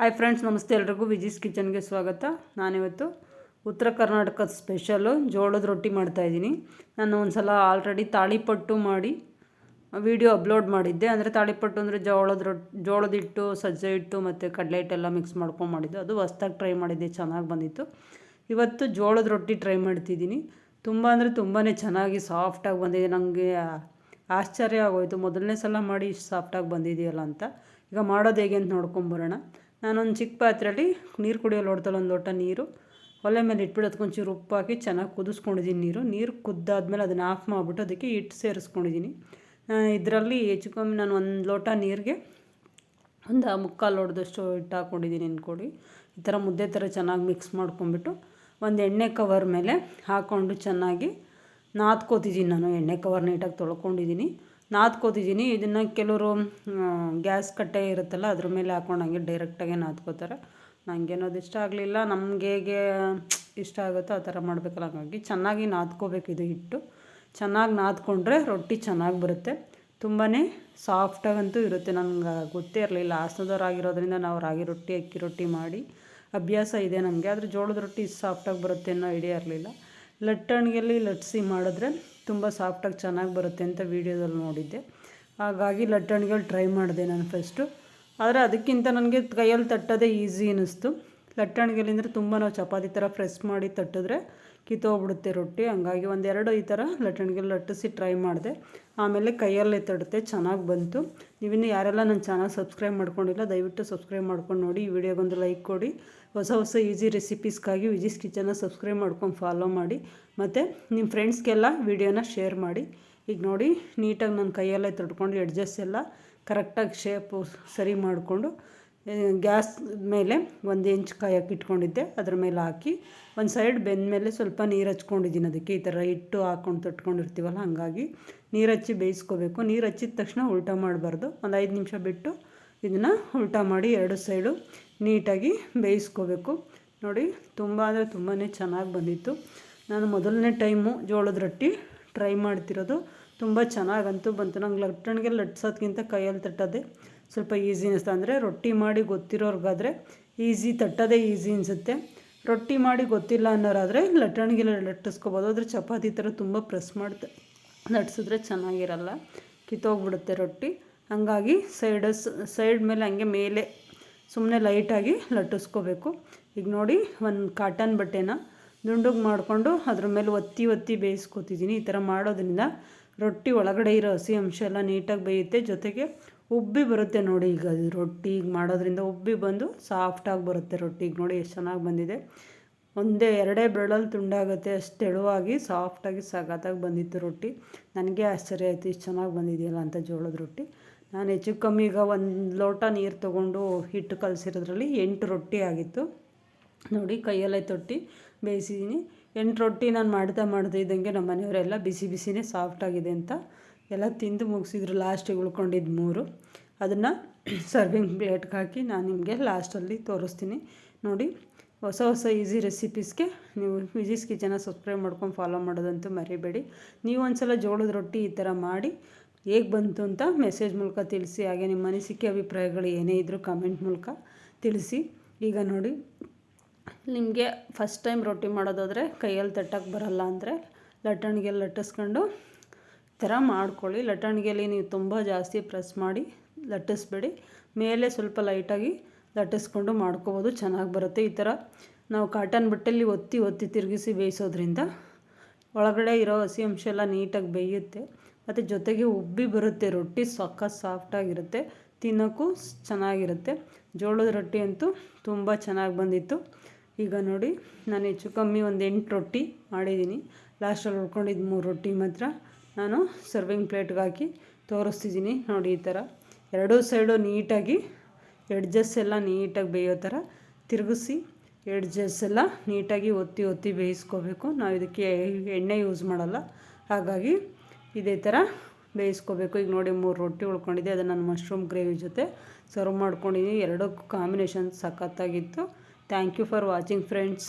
Hi friends ನಮಸ್ತೆ ಎಲ್ರಿಗೂ. ವಿಜಿಸ್ ಕಿಚನ್ಗೆ ಸ್ವಾಗತ. ನಾನಿವತ್ತು ಉತ್ತರ ಕರ್ನಾಟಕದ ಸ್ಪೆಷಲು ಜೋಳದ ರೊಟ್ಟಿ ಮಾಡ್ತಾಯಿದ್ದೀನಿ ನಾನು ಒಂದು ಸಲ ಆಲ್ರೆಡಿ ತಾಳಿಪಟ್ಟು ಮಾಡಿ ವಿಡಿಯೋ ಅಪ್ಲೋಡ್ ಮಾಡಿದ್ದೆ. ಅಂದರೆ ತಾಳಿಪಟ್ಟು ಅಂದರೆ ಜೋಳದ ರೊಟ್ಟಿ ಜೋಳದ ಹಿಟ್ಟು, ಸಜ್ಜೆ ಹಿಟ್ಟು ಮತ್ತು ಕಡಲೆ ಹಿಟ್ಟೆಲ್ಲ ಮಿಕ್ಸ್ ಮಾಡ್ಕೊಂಡು ಮಾಡಿದ್ದು. ಅದು ಹೊಸ್ದಾಗಿ ಟ್ರೈ ಮಾಡಿದ್ದೆ, ಚೆನ್ನಾಗಿ ಬಂದಿತ್ತು. ಇವತ್ತು ಜೋಳದ ರೊಟ್ಟಿ ಟ್ರೈ ಮಾಡ್ತಿದ್ದೀನಿ. ತುಂಬ ಅಂದರೆ ತುಂಬಾ ಚೆನ್ನಾಗಿ ಸಾಫ್ಟಾಗಿ ಬಂದಿದೆ. ನನಗೆ ಆಶ್ಚರ್ಯ ಆಗೋಯಿತು. ಮೊದಲನೇ ಸಲ ಮಾಡಿ ಇಷ್ಟು ಸಾಫ್ಟಾಗಿ ಬಂದಿದೆಯಲ್ಲ ಅಂತ. ಈಗ ಮಾಡೋದು ಹೇಗೆ ಅಂತ ನೋಡ್ಕೊಂಬರೋಣ ನಾನೊಂದು ಚಿಕ್ಕ ಪಾತ್ರೆಯಲ್ಲಿ ನೀರು ಕುಡಿಯೋ ಲೋಟದಲ್ಲಿ ಒಂದು ಲೋಟ ನೀರು. ಒಲೆ ಮೇಲೆ ಇಟ್ಬಿಟ್ಟು ಅದಕ್ಕೊಂಚೂರು ಉಪ್ಪು ಹಾಕಿ ಚೆನ್ನಾಗಿ ಕುದಿಸ್ಕೊಂಡಿದ್ದೀನಿ ನೀರು. ನೀರು ಕುದ್ದಾದ್ಮೇಲೆ ಅದನ್ನು ಆಫ್ ಮಾಡಿಬಿಟ್ಟು ಅದಕ್ಕೆ ಹಿಟ್ಟು ಸೇರಿಸ್ಕೊಂಡಿದ್ದೀನಿ. ಇದರಲ್ಲಿ ಹೆಚ್ಚು ಕಮ್ಮಿ ನಾನು ಒಂದು ಲೋಟ ನೀರಿಗೆ ಒಂದು ಮುಕ್ಕಾಲು ಹೊಡೆದಷ್ಟು ಹಿಟ್ಟು ಹಾಕ್ಕೊಂಡಿದ್ದೀನಿ ಅಂದ್ಕೊಡಿ ಈ ಥರ ಮುದ್ದೆ ಥರ ಚೆನ್ನಾಗಿ ಮಿಕ್ಸ್ ಮಾಡ್ಕೊಂಬಿಟ್ಟು ಒಂದು ಎಣ್ಣೆ ಕವರ್ ಮೇಲೆ ಹಾಕ್ಕೊಂಡು ಚೆನ್ನಾಗಿ ನಾದ್ಕೋತಿದ್ದೀನಿ ನಾನು. ಎಣ್ಣೆ ಕವರ್ ನೀಟಾಗಿ ತೊಳ್ಕೊಂಡಿದ್ದೀನಿ. ನಾದ್ಕೋತಿದ್ದೀನಿ. ಇದನ್ನು ಕೆಲವರು ಗ್ಯಾಸ್ ಕಟ್ಟೆ ಇರುತ್ತಲ್ಲ, ಅದ್ರ ಮೇಲೆ ಹಾಕೊಂಡು ಹಂಗೆ ಡೈರೆಕ್ಟಾಗೆ ನಾದ್ಕೋತಾರೆ. ನನಗೇನೋ ಅದು ಇಷ್ಟ ಆಗಲಿಲ್ಲ. ನಮ್ಗೆ ಹೇಗೆ ಇಷ್ಟ ಆಗುತ್ತೋ ಆ ಥರ ಮಾಡಬೇಕಲ್ಲ. ಹಾಗಾಗಿ ಚೆನ್ನಾಗಿ ನಾದ್ಕೋಬೇಕು ಇದು ಹಿಟ್ಟು. ಚೆನ್ನಾಗಿ ನಾದ್ಕೊಂಡ್ರೆ ರೊಟ್ಟಿ ಚೆನ್ನಾಗಿ ಬರುತ್ತೆ. ತುಂಬಾ ಸಾಫ್ಟಾಗಂತೂ ಇರುತ್ತೆ. ನನಗೆ ಗೊತ್ತೇ ಇರಲಿಲ್ಲ. ಹಾಸನದವ್ರಾಗಿರೋದ್ರಿಂದ ನಾವು ರಾಗಿ ರೊಟ್ಟಿ, ಅಕ್ಕಿ ರೊಟ್ಟಿ ಮಾಡಿ ಅಭ್ಯಾಸ ಇದೆ ನನಗೆ ಆದರೆ ಜೋಳದ ರೊಟ್ಟಿ ಸಾಫ್ಟಾಗಿ ಬರುತ್ತೆ ಅನ್ನೋ ಐಡಿಯಾ ಇರಲಿಲ್ಲ. ಲಟ್ಟಣಿಗೆಯಲ್ಲಿ ಲಟ್ಸಿ ಮಾಡಿದ್ರೆ ತುಂಬ ಸಾಫ್ಟಾಗಿ ಚೆನ್ನಾಗಿ ಬರುತ್ತೆ ಅಂತ ವೀಡಿಯೋದಲ್ಲಿ ನೋಡಿದ್ದೆ. ಹಾಗಾಗಿ ಲಟ್ಟಣಿಗಳು ಟ್ರೈ ಮಾಡಿದೆ ನಾನು ಫಸ್ಟು. ಆದರೆ ಅದಕ್ಕಿಂತ ನನಗೆ ಕೈಯಲ್ಲಿ ತಟ್ಟೋದೇ ಈಸಿ ಅನ್ನಿಸ್ತು. ಲಟ್ಟಣಿಗೆಲಿಂದರೆ ತುಂಬ ನಾವು ಚಪಾತಿ ಥರ ಫ್ರೆಶ್ ಮಾಡಿ ತಟ್ಟಿದ್ರೆ ಕಿತ್ತೋಗ್ಬಿಡುತ್ತೆ ರೊಟ್ಟಿ. ಹಂಗಾಗಿ ಒಂದೆರಡು ಈ ಥರ ಲಟ್ಟಣಿಗೆ ಲಟ್ಟಿಸಿ ಟ್ರೈ ಮಾಡಿದೆ. ಆಮೇಲೆ ಕೈಯಲ್ಲೇ ತಡುತ್ತೆ ಚೆನ್ನಾಗಿ ಬಂತು. ನೀವಿನ್ನು ಯಾರೆಲ್ಲ ನನ್ನ ಚಾನಲ್ ಸಬ್ಸ್ಕ್ರೈಬ್ ಮಾಡ್ಕೊಂಡಿಲ್ಲ, ದಯವಿಟ್ಟು ಸಬ್ಸ್ಕ್ರೈಬ್ ಮಾಡ್ಕೊಂಡು ನೋಡಿ. ಈ ವಿಡಿಯೋಗೊಂದು ಲೈಕ್ ಕೊಡಿ. ಹೊಸ ಹೊಸ ಈಸಿ ರೆಸಿಪೀಸ್ಗಾಗಿ ವಿಜಿಸ್ ಕಿಚನ್ನ ಸಬ್ಸ್ಕ್ರೈಬ್ ಮಾಡ್ಕೊಂಡು ಫಾಲೋ ಮಾಡಿ. ಮತ್ತು ನಿಮ್ಮ ಫ್ರೆಂಡ್ಸ್ಗೆಲ್ಲ ವಿಡಿಯೋನ ಶೇರ್ ಮಾಡಿ. ಈಗ ನೋಡಿ, ನೀಟಾಗಿ ನನ್ನ ಕೈಯಲ್ಲೇ ತಡ್ಕೊಂಡು ಎಡ್ಜಸ್ ಎಲ್ಲ ಕರೆಕ್ಟಾಗಿ ಶೇಪು ಸರಿ ಮಾಡಿಕೊಂಡು ಗ್ಯಾಸ್ ಮೇಲೆ ಒಂದು ಇಂಚು ಕಾಯಕ್ಕೆ ಇಟ್ಕೊಂಡಿದ್ದೆ. ಅದ್ರ ಮೇಲೆ ಹಾಕಿ ಒಂದು ಸೈಡ್ ಬೆಂದ ಮೇಲೆ ಸ್ವಲ್ಪ ನೀರು ಹಚ್ಕೊಂಡಿದ್ದೀನಿ ಅದಕ್ಕೆ. ಈ ಥರ ಹಿಟ್ಟು ಹಾಕ್ಕೊಂಡು ತೊಟ್ಕೊಂಡಿರ್ತೀವಲ್ಲ, ಹಾಗಾಗಿ ನೀರು ಹಚ್ಚಿ ಬೇಯಿಸ್ಕೋಬೇಕು. ನೀರು ಹಚ್ಚಿದ ತಕ್ಷಣ ಉಲ್ಟ ಮಾಡಬಾರ್ದು. ಒಂದು ಐದು ನಿಮಿಷ ಬಿಟ್ಟು ಇದನ್ನು ಉಲ್ಟ ಮಾಡಿ ಎರಡು ಸೈಡು ನೀಟಾಗಿ ಬೇಯಿಸ್ಕೋಬೇಕು. ನೋಡಿ, ತುಂಬ ಅಂದರೆ ತುಂಬಾ ಚೆನ್ನಾಗಿ ಬಂದಿತ್ತು. ನಾನು ಮೊದಲನೇ ಟೈಮು ಜೋಳದ ರೊಟ್ಟಿ ಟ್ರೈ ಮಾಡ್ತಿರೋದು. ತುಂಬ ಚೆನ್ನಾಗಂತೂ ಬಂತು. ನಂಗೆ ಲಟ್ಟಣಿಗೆ ಲಟ್ಸೋದ್ಕಿಂತ ಕೈಯಲ್ಲಿ ತಟ್ಟೋದೆ ಸ್ವಲ್ಪ ಈಸಿ ಅನಿಸ್ತು ಅಂದರೆ ರೊಟ್ಟಿ ಮಾಡಿ ಗೊತ್ತಿರೋರ್ಗಾದರೆ ಈಸಿ ತಟ್ಟೋದೇ ಈಸಿ ಅನಿಸುತ್ತೆ. ರೊಟ್ಟಿ ಮಾಡಿ ಗೊತ್ತಿಲ್ಲ ಅನ್ನೋರಾದರೆ ಲಟ್ಟಣಿಗೆ ಲಟ್ಟಿಸ್ಕೋಬೋದು. ಆದರೆ ಚಪಾತಿ ಥರ ತುಂಬ ಪ್ರೆಸ್ ಮಾಡ್ತಾ ಲಟ್ಟಿಸಿದ್ರೆ ಚೆನ್ನಾಗಿರಲ್ಲ. ಕಿತ್ತೋಗ್ಬಿಡುತ್ತೆ ರೊಟ್ಟಿ. ಹಾಗಾಗಿ ಸೈಡಸ್ ಸೈಡ್ ಮೇಲೆ ಹಂಗೆ ಮೇಲೆ ಸುಮ್ಮನೆ ಲೈಟಾಗಿ ಲಟ್ಟಿಸ್ಕೋಬೇಕು. ಈಗ ನೋಡಿ ಒಂದು ಕಾಟನ್ ಬಟ್ಟೆನ ದುಂಡುಗೆ ಮಾಡಿಕೊಂಡು ಅದ್ರ ಮೇಲೆ ಒತ್ತಿ ಒತ್ತಿ ಬೇಯಿಸ್ಕೊತಿದ್ದೀನಿ. ಈ ಥರ ಮಾಡೋದ್ರಿಂದ ರೊಟ್ಟಿ ಒಳಗಡೆ ಇರೋ ಹಸಿ ಅಂಶ ಎಲ್ಲ ನೀಟಾಗಿ ಬೇಯುತ್ತೆ. ಜೊತೆಗೆ ಉಬ್ಬಿ ಬರುತ್ತೆ ನೋಡಿ ಈಗ ಅದು ರೊಟ್ಟಿ ಈಗ ಮಾಡೋದ್ರಿಂದ ಉಬ್ಬಿ ಬಂದು ಸಾಫ್ಟಾಗಿ ಬರುತ್ತೆ ರೊಟ್ಟಿ. ಈಗ ನೋಡಿ ಎಷ್ಟು ಚೆನ್ನಾಗಿ ಬಂದಿದೆ. ಒಂದೇ ಎರಡೇ ಬೆರಳಲ್ಲಿ ತುಂಡಾಗುತ್ತೆ. ಅಷ್ಟು ತೆಳುವಾಗಿ ಸಾಫ್ಟಾಗಿ ಸಖತ್ತಾಗಿ ಬಂದಿತ್ತು ರೊಟ್ಟಿ. ನನಗೆ ಆಶ್ಚರ್ಯ ಆಯಿತು, ಇಷ್ಟು ಚೆನ್ನಾಗಿ ಬಂದಿದೆಯಲ್ಲ ಅಂತ ಜೋಳದ ರೊಟ್ಟಿ. ನಾನು ಹೆಚ್ಚು ಕಮ್ಮಿ ಈಗ ಒಂದು ಲೋಟ ನೀರು ತೊಗೊಂಡು ಹಿಟ್ಟು ಕಲಸಿರೋದ್ರಲ್ಲಿ ಎಂಟು ರೊಟ್ಟಿ ಆಗಿತ್ತು. ನೋಡಿ ಕೈಯಲ್ಲೇ ತೊಟ್ಟಿ ಬೇಯಿಸಿದ್ದೀನಿ. ಎಂಟು ರೊಟ್ಟಿ ನಾನು ಮಾಡ್ತಾ ಮಾಡ್ತಾ ಇದ್ದಂಗೆ ನಮ್ಮ ಮನೆಯವರೆಲ್ಲ ಬಿಸಿ ಬಿಸಿನೇ ಸಾಫ್ಟಾಗಿದೆ ಅಂತ ಎಲ್ಲ ತಿಂದು ಮುಗಿಸಿದ್ರು. ಲಾಸ್ಟಿಗೆ ಉಳ್ಕೊಂಡಿದ್ದು ಮೂರು. ಅದನ್ನು ಸರ್ವಿಂಗ್ ಪ್ಲೇಟ್ಗೆ ಹಾಕಿ ನಾನು ನಿಮಗೆ ಲಾಸ್ಟಲ್ಲಿ ತೋರಿಸ್ತೀನಿ. ನೋಡಿ, ಹೊಸ ಹೊಸ ಈಸಿ ರೆಸಿಪೀಸ್ಗೆ ನೀವು ವಿಜಿಸ್ ಕಿಚನ ಸಬ್ಸ್ಕ್ರೈಬ್ ಮಾಡ್ಕೊಂಡು ಫಾಲೋ ಮಾಡೋದಂತೂ ಮರಿಬೇಡಿ. ನೀವು ಒಂದು ಸಲ ಜೋಳದ ರೊಟ್ಟಿ ಈ ಥರ ಮಾಡಿ ಹೇಗೆ ಬಂತು ಅಂತ ಮೆಸೇಜ್ ಮೂಲಕ ತಿಳಿಸಿ, ಹಾಗೆ ನಿಮ್ಮ ಅನಿಸಿಕೆ, ಅಭಿಪ್ರಾಯಗಳು ಏನೇ ಇದ್ದರೂ ಕಮೆಂಟ್ ಮೂಲಕ ತಿಳಿಸಿ. ಈಗ ನೋಡಿ, ನಿಮಗೆ ಫಸ್ಟ್ ಟೈಮ್ ರೊಟ್ಟಿ ಮಾಡೋದಾದರೆ ಕೈಯಲ್ಲಿ ತಟ್ಟಕ್ಕೆ ಬರಲ್ಲ ಅಂದರೆ ಲಟ್ಟಣಿಗೆ ಲಟ್ಟಿಸ್ಕೊಂಡು ಥರ ಮಾಡ್ಕೊಳ್ಳಿ. ಲಟ್ಟಣಿಗೆಯಲ್ಲಿ ನೀವು ತುಂಬ ಜಾಸ್ತಿ ಪ್ರೆಸ್ ಮಾಡಿ, ಲಟ್ಟಿಸ್ಬೇಡಿ. ಮೇಲೆ ಸ್ವಲ್ಪ ಲೈಟಾಗಿ ಲಟ್ಟಿಸ್ಕೊಂಡು ಮಾಡ್ಕೋಬೋದು. ಚೆನ್ನಾಗಿ ಬರುತ್ತೆ ಈ ಥರ. ನಾವು ಕಾಟನ್ ಬಟ್ಟೆಯಲ್ಲಿ ಒತ್ತಿ ಒತ್ತಿ ತಿರುಗಿಸಿ ಬೇಯಿಸೋದ್ರಿಂದ ಒಳಗಡೆ ಇರೋ ಹಸಿ ಅಂಶ ಎಲ್ಲ ನೀಟಾಗಿ ಬೇಯುತ್ತೆ. ಮತ್ತು ಜೊತೆಗೆ ಉಬ್ಬಿ ಬರುತ್ತೆ. ರೊಟ್ಟಿ ಸಕ್ಕ ಸಾಫ್ಟಾಗಿರುತ್ತೆ ತಿನ್ನೋಕ್ಕೂ ಚೆನ್ನಾಗಿರುತ್ತೆ. ಜೋಳದ ರೊಟ್ಟಿ ಅಂತೂ ತುಂಬ ಚೆನ್ನಾಗಿ ಬಂದಿತ್ತು. ಈಗ ನೋಡಿ, ನಾನು ಹೆಚ್ಚು ಕಮ್ಮಿ ಒಂದು ಎಂಟು ರೊಟ್ಟಿ ಮಾಡಿದ್ದೀನಿ. ಲಾಸ್ಟಲ್ಲಿ ಉಳ್ಕೊಂಡಿದ್ದು ಮೂರು ರೊಟ್ಟಿ ಮಾತ್ರ. ನಾನು ಸರ್ವಿಂಗ್ ಪ್ಲೇಟ್ಗೆ ಹಾಕಿ ತೋರಿಸ್ತಿದ್ದೀನಿ. ನೋಡಿ ಈ ಥರ. ಎರಡೂ ಸೈಡು ನೀಟಾಗಿ ಎಡ್ಜಸ್ ಎಲ್ಲ ನೀಟಾಗಿ ಬೇಯೋ ಥರ ತಿರುಗಿಸಿ ಎಡ್ಜಸ್ ಎಲ್ಲ ನೀಟಾಗಿ ಒತ್ತಿ ಒತ್ತಿ ಬೇಯಿಸ್ಕೋಬೇಕು. ನಾವು ಇದಕ್ಕೆ ಎಣ್ಣೆ ಯೂಸ್ ಮಾಡಲ್ಲ. ಹಾಗಾಗಿ ಇದೇ ಥರ ಬೇಯಿಸ್ಕೋಬೇಕು. ಈಗ ನೋಡಿ ಮೂರು ರೊಟ್ಟಿ ಉಳ್ಕೊಂಡಿದ್ದೆ ಅದನ್ನು ನಾನು ಮಶ್ರೂಮ್ ಗ್ರೇವಿ ಜೊತೆ ಸರ್ವ್ ಮಾಡ್ಕೊಂಡಿದ್ದೀನಿ ಎರಡಕ್ಕೂ combination ಸಖತ್ತಾಗಿತ್ತು. Thank you for watching friends